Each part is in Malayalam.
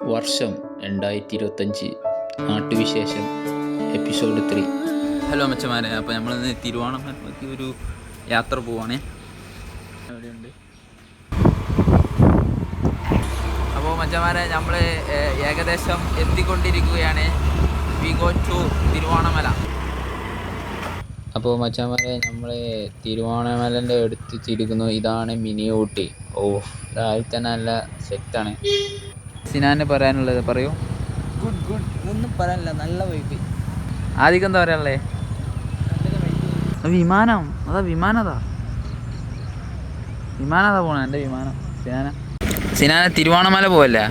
വർഷം രണ്ടായിരത്തി ഇരുപത്തഞ്ച് നാട്ടുവിശേഷം എപ്പിസോഡ് ത്രീ. ഹലോ അമ്മച്ചമാരെ അപ്പോൾ നമ്മളിന്ന് തിരുവോണമലയ്ക്ക് ഒരു യാത്ര പോവാണേ. അവിടെയുണ്ട്. അപ്പോൾ മച്ചമാരെ നമ്മൾ ഏകദേശം എത്തിക്കൊണ്ടിരിക്കുകയാണ് വി ഗോ ടു തിരുവോണമല. അപ്പോൾ മച്ചാമാരെ നമ്മൾ തിരുവോണമലന്റെ അടുത്തിരിക്കുന്നു ഇതാണ് മിനി ഊട്ടി ഓ രാവിലെ തന്നെ നല്ല സെറ്റാണ്. സിനാന് പറയാനുള്ളത് പറയൂ. Good good. ഒന്നും പറയാനില്ല. നല്ല വൈബ് ആദ്യം എന്താ പറയാനുള്ളേ? വിമാനം. അതാ വിമാനതാ. വിമാനതാ പോണ എന്റെ വിമാനം. സിനാന. സിനാന തിരുവോണമല പോവല്ലേ?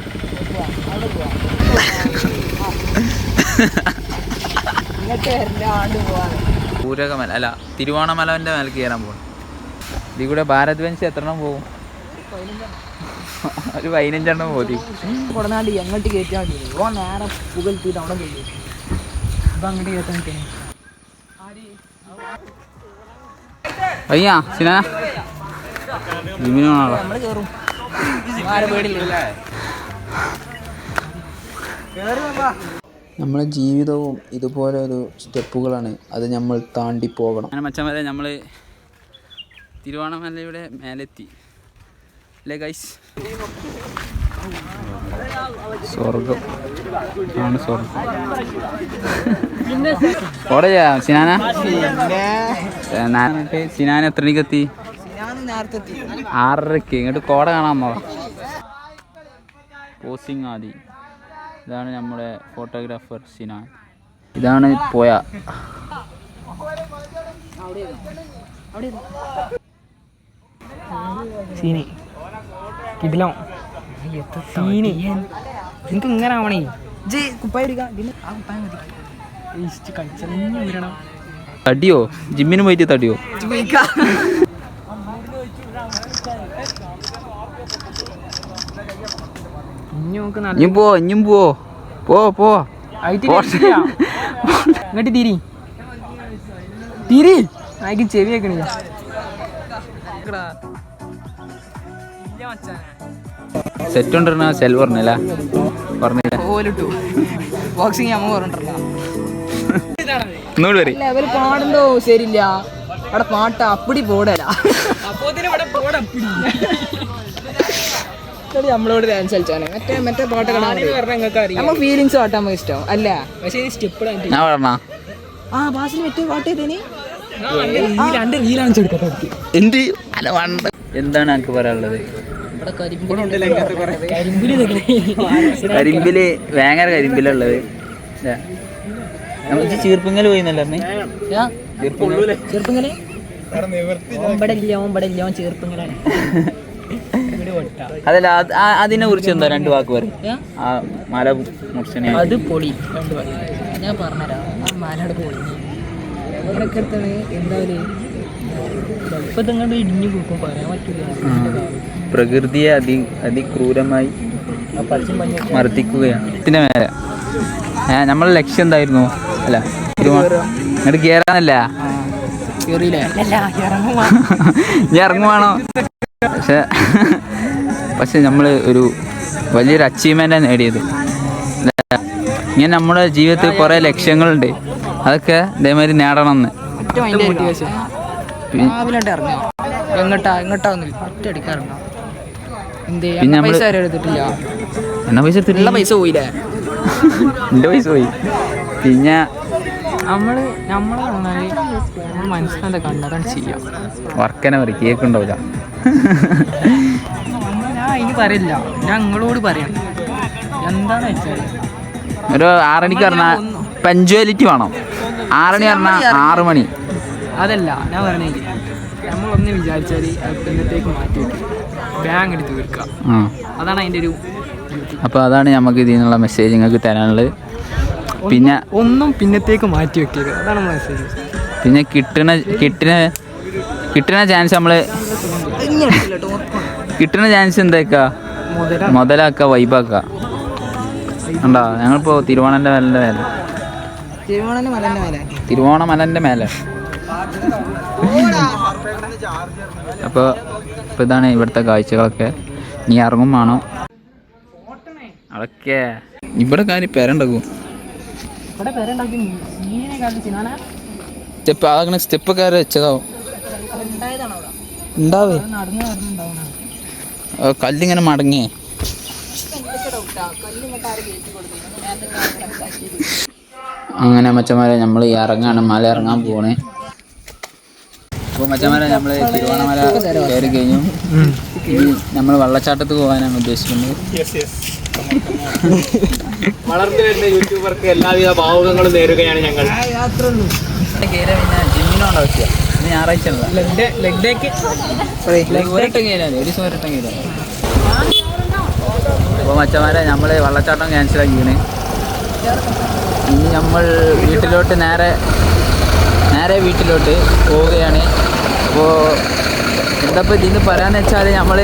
പൂരകമല അല്ല തിരുവോണമലന്റെ മേലെ കയറാൻ പോകണം ഇതിൽ കൂടെ ഭാരത് ബെഞ്ച് എത്ര എണ്ണം പോകും? ഒരു പതിനഞ്ചെണ്ണം മോദി കൊടനാട്ടി എങ്ങോട്ട് കയറ്റാൻ വേണ്ടി ഓ നേരെ പുകൽത്തിട്ട് അവിടെ പോയി. ഇപ്പൊ അങ്ങോട്ട് കയറ്റാൻ അയ്യാ സിനാ. നമ്മൾ കയറും ആരെ പേടില്ല. നമ്മളെ ജീവിതവും ഇതുപോലെ ഒരു സ്റ്റെപ്പുകളാണ് അത് നമ്മൾ താണ്ടി പോകണം. അങ്ങനെ മച്ചാൻ വരെ നമ്മൾ തിരുവോണമലയുടെ മേലെത്തി. അല്ലേ ഗൈസ് സ്വർഗം ആണ് സ്വർഗം ഓടയാ സിനാന? എന്നിട്ട് സിനാന എത്ര മണിക്ക് എത്തി ഞാൻ നേരത്തെ എത്തി ആറരയ്ക്ക് ഇങ്ങോട്ട് കോട കാണാൻ പോവാം. പോസിങ് ആദി. ഇതാണ് നമ്മുടെ ഫോട്ടോഗ്രാഫർ സിനാൻ. ഇതാണ് പോയ. സീനി. കിടിലോ. സീന് എനിക്ക് ഇങ്ങനെ ആവണേ. ജി കുപ്പായ തടിയോ? ജിമ്മിന് പോയിട്ട് തടിയോ? ഇനിയും പോ ഇഞ്ഞും പോ പോ. പോ. ഇങ്ങോട്ട് തിരി. തിരി. ആയിക്ക് ചെവി വെക്കണില്ല. സെറ്റ് കൊണ്ടിരുന്ന സെൽ പറഞ്ഞല്ല. പറഞ്ഞില്ല. ഓലിട്ടു. ബോക്സിങ് അമ്മ പറഞ്ഞിട്ടില്ല പാടുണ്ടോ? ശരിയില്ല. അവിടെ പാട്ട. അപ്പടി പോടല. നമ്മളോട് ഡാൻസ് കളിച്ചാണ് മറ്റേ മറ്റേ പാട്ട് നമ്മ ഫീലിങ്സ് പാട്ടാൻ നമുക്ക് ഇഷ്ടം. അല്ല? പക്ഷേ സ്റ്റെപ്പ് ആ ബാസിൽ മറ്റേ പാട്ട് ഏതേനി എന്ത്? എന്താണ് എനിക്ക് പറയാനുള്ളത്? കരിമ്പിൽ ഭയങ്കര കരിമ്പിലുള്ളത്. നമുക്ക് ചീർപ്പിങ്ങൽ പോയിന്നല്ലേ അതല്ല അതിനെ കുറിച്ച് എന്താ രണ്ട് വാക്ക് പറയും. ആ മല മുറിച്ചനെ അത് പൊളി. രണ്ട് വാക്ക്. ഞാൻ പറഞ്ഞുതരാം ആ പൊളി. എന്താ ഒരു ഇപ്പൊ ഇതങ്ങോട്ട് ഇടിഞ്ഞു കൊടുക്കും പറയാൻ പറ്റൂല. പ്രകൃതിയെ അതി അതിക്രൂരമായി മർദ്ദിക്കുകയാണ്. മേലെ. ഏ നമ്മളെ ലക്ഷ്യം എന്തായിരുന്നു? അല്ല ഇങ്ങോട്ട് കയറാനല്ല ഇറങ്ങുവാണോ? പക്ഷെ പക്ഷെ നമ്മൾ ഒരു വലിയൊരു അച്ചീവ്മെന്റാണ് നേടിയത്? ഇങ്ങനെ നമ്മുടെ ജീവിതത്തിൽ കുറേ ലക്ഷ്യങ്ങളുണ്ട്. അതൊക്കെ ഇതേമാതിരി നേടണം എന്ന് ഇങ്ങോട്ടാ എങ്ങോട്ടാ ഒന്നുമില്ല ഒറ്റ അടിക്കാറുണ്ടോ? പിന്നെ നമ്മൾ നമ്മൾ പൈസ എടുത്തിട്ടില്ല. എന്നാ പൈസ പോയില്ലേ? എന്റെ പൈസ പോയി. പിന്നെ നമ്മൾ നമ്മൾ നമ്മൾ കണ്ടതാണ് ചെയ്യാം. വർക്കനെ പറയും കേക്ക് ഉണ്ടാവില്ല ഞാൻ അതിന് പറയില്ല. ഞാൻ നിങ്ങളോട് പറയാം. എന്താന്ന് വെച്ചാൽ ഒരു ആറണിക്ക് പറഞ്ഞാൽ പഞ്ച്വാലിറ്റി വേണം. ആറണി പറഞ്ഞാൽ ആറ് മണി. അതല്ല ഞാൻ പറഞ്ഞേ നമ്മളൊന്ന് വിചാരിച്ചാൽ എന്നത്തേക്ക് മാറ്റി വെക്കും. ബാങ്ക് എടുത്ത് തീർക്കുക. അതാണ് അതിന്റെ ഒരു അപ്പോൾ അതാണ് നമുക്ക് ഇതിൽ നിന്നുള്ള മെസ്സേജ് നിങ്ങൾക്ക് തരാനുള്ളത്. പിന്നെ ഒന്നും പിന്നത്തേക്ക് മാറ്റി വെക്കരുത്. അതാണ് മെസ്സേജ് പിന്നെ കിട്ടണ കിട്ടണ കിട്ടണ ചാൻസ് നമ്മൾ കിട്ടണ ചാൻസ് എന്താക്കുക മുതലാക്ക വൈബാക്ക ഉണ്ടോ ഞങ്ങളിപ്പോൾ തിരുവോണന്റെ മലന്റെ മേലെ. തിരുവോണ മലന്റെ മേലെ. തിരുവോണ മലന്റെ മേലെ. അപ്പോൾ ഇപ്പോൾ ഇതാണ് ഇവിടുത്തെ കാഴ്ചകളൊക്കെ. നീ ഇറങ്ങും വേണം. അതൊക്കെ. ഇവിടെ കാര്യം പേരുണ്ടാക്കും സ്റ്റെപ്പ് ആകണ സ്റ്റെപ്പ് കയറി വെച്ചതാവും. ഉണ്ടാവേ. കല്ലിങ്ങനെ മടങ്ങിയേ അങ്ങനെ മച്ചന്മാരെ നമ്മൾ ഇറങ്ങാണ് മല ഇറങ്ങാൻ പോണേ. അപ്പോൾ മച്ചന്മാരെ നമ്മൾ തിരുവണ്ണമല കയറി കഴിഞ്ഞു. ഇനി നമ്മൾ വള്ളച്ചാട്ടത്ത് പോകാനാണ് ഉദ്ദേശിക്കുന്നത്. വളർന്നു വരുന്ന യൂട്യൂബർക്ക് എല്ലാവിധ ഭാവുകങ്ങളും നേരുകയാണ് ഞങ്ങൾ. കയറി ജിമ്മിനോണ്ട് ഇന്ന് ഞായറാഴ്ച ഒരു ദിവസം ഒരട്ടം കയറാൻ. അപ്പോൾ മച്ചന്മാരെ നമ്മൾ വള്ളച്ചാട്ടം ക്യാൻസൽ ആക്കിയാണ് ഇനി നമ്മൾ വീട്ടിലോട്ട് നേരെ നേരെ വീട്ടിലോട്ട് പോവുകയാണ്. അപ്പോൾ എന്താപ്പോൾ ഇതിന്ന് പറയാന്ന് വെച്ചാൽ നമ്മൾ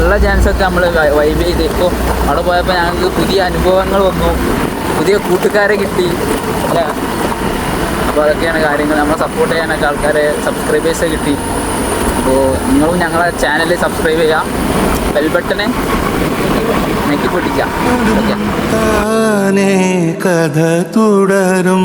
ഉള്ള ചാൻസൊക്കെ നമ്മൾ വൈബ് ചെയ്ത്. ഇപ്പോൾ അവിടെ പോയപ്പോൾ ഞങ്ങൾക്ക് പുതിയ അനുഭവങ്ങൾ വന്നു. പുതിയ കൂട്ടുകാരെ കിട്ടി. അല്ലേ? അപ്പോൾ അതൊക്കെയാണ് കാര്യങ്ങൾ നമ്മളെ സപ്പോർട്ട് ചെയ്യാനൊക്കെ ആൾക്കാരെ സബ്സ്ക്രൈബേഴ്സ് കിട്ടി. അപ്പോൾ നിങ്ങളും ഞങ്ങളെ ചാനൽ സബ്സ്ക്രൈബ് ചെയ്യാം. ബെൽ ബട്ടനെ നെക്കി പൊട്ടിക്കാം. കഥ തുടരും.